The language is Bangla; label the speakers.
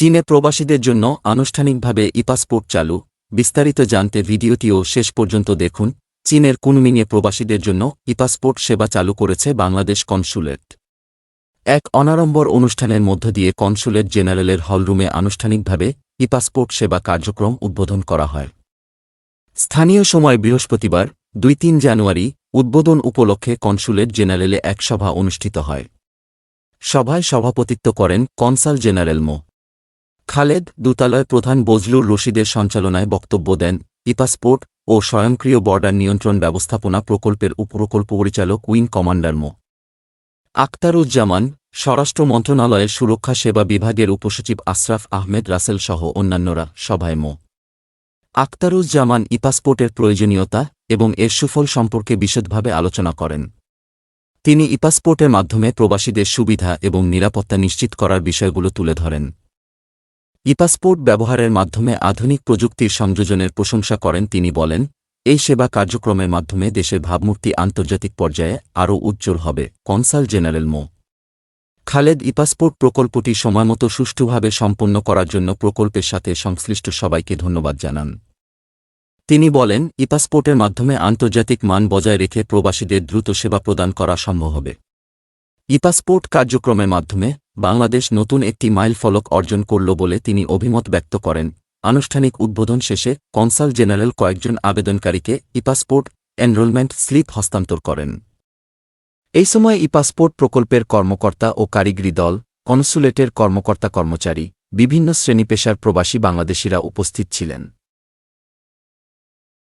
Speaker 1: চীনে প্রবাসীদের জন্য আনুষ্ঠানিকভাবে ইপাসপোর্ট চালু। বিস্তারিত জানতে ভিডিওটিও শেষ পর্যন্ত দেখুন। চীনের কুনমিংয়ে প্রবাসীদের জন্য ইপাসপোর্ট সেবা চালু করেছে বাংলাদেশ কনসুলেট। এক অনাড়ম্বর অনুষ্ঠানের মধ্য দিয়ে কনসুলেট জেনারেলের হলরুমে আনুষ্ঠানিকভাবে ইপাসপোর্ট সেবা কার্যক্রম উদ্বোধন করা হয়। স্থানীয় সময় বৃহস্পতিবার, দুই তিন জানুয়ারি, উদ্বোধন উপলক্ষে কনসুলেট জেনারেলে এক সভা অনুষ্ঠিত হয়। সভায় সভাপতিত্ব করেন কনসাল জেনারেল মো। খালেদ দূতালয় প্রধান বজলুর রশিদের সঞ্চালনায় বক্তব্য দেন ইপাসপোর্ট ও স্বয়ংক্রিয় বর্ডার নিয়ন্ত্রণ ব্যবস্থাপনা প্রকল্পের উপপ্রকল্প পরিচালক উইং কমান্ডার মো. আক্তারুজ্জামান স্বরাষ্ট্র মন্ত্রণালয়ের সুরক্ষা সেবা বিভাগের উপসচিব আশরাফ আহমেদ রাসেল সহ অন্যান্যরা সভায় মো. আক্তারুজ্জামান ইপাসপোর্টের প্রয়োজনীয়তা এবং এর সুফল সম্পর্কে বিশদভাবে আলোচনা করেন। তিনি ইপাসপোর্টের মাধ্যমে প্রবাসীদের সুবিধা এবং নিরাপত্তা নিশ্চিত করার বিষয়গুলো তুলে ধরেন। ইপাসপোর্ট ব্যবহারের মাধ্যমে আধুনিক প্রযুক্তির সংযোজনের প্রশংসা করেন তিনি বলেন, এই সেবা কার্যক্রমের মাধ্যমে দেশের ভাবমূর্তি আন্তর্জাতিক পর্যায়ে আরও উজ্জ্বল হবে, কনসাল জেনারেল মো। খালেদ, ইপাসপোর্ট প্রকল্পটি সময়মতো সুষ্ঠুভাবে সম্পন্ন করার জন্য প্রকল্পের সাথে সংশ্লিষ্ট সবাইকে ধন্যবাদ জানান। তিনি বলেন, ইপাসপোর্টের মাধ্যমে আন্তর্জাতিক মান বজায় রেখে প্রবাসীদের দ্রুত সেবা প্রদান করা সম্ভব হবে। ইপাসপোর্ট কার্যক্রমের মাধ্যমে বাংলাদেশ নতুন একটি মাইল ফলক অর্জন করল বলে তিনি অভিমত ব্যক্ত করেন। আনুষ্ঠানিক উদ্বোধন শেষে কনসাল জেনারেল কয়েকজন আবেদনকারীকে ইপাসপোর্ট এনরোলমেন্ট স্লিপ হস্তান্তর করেন। এই সময় ইপাসপোর্ট প্রকল্পের কর্মকর্তা ও কারিগরি দল, কনসুলেটের কর্মকর্তা কর্মচারী, বিভিন্ন শ্রেণি পেশার প্রবাসী বাংলাদেশিরা উপস্থিত ছিলেন।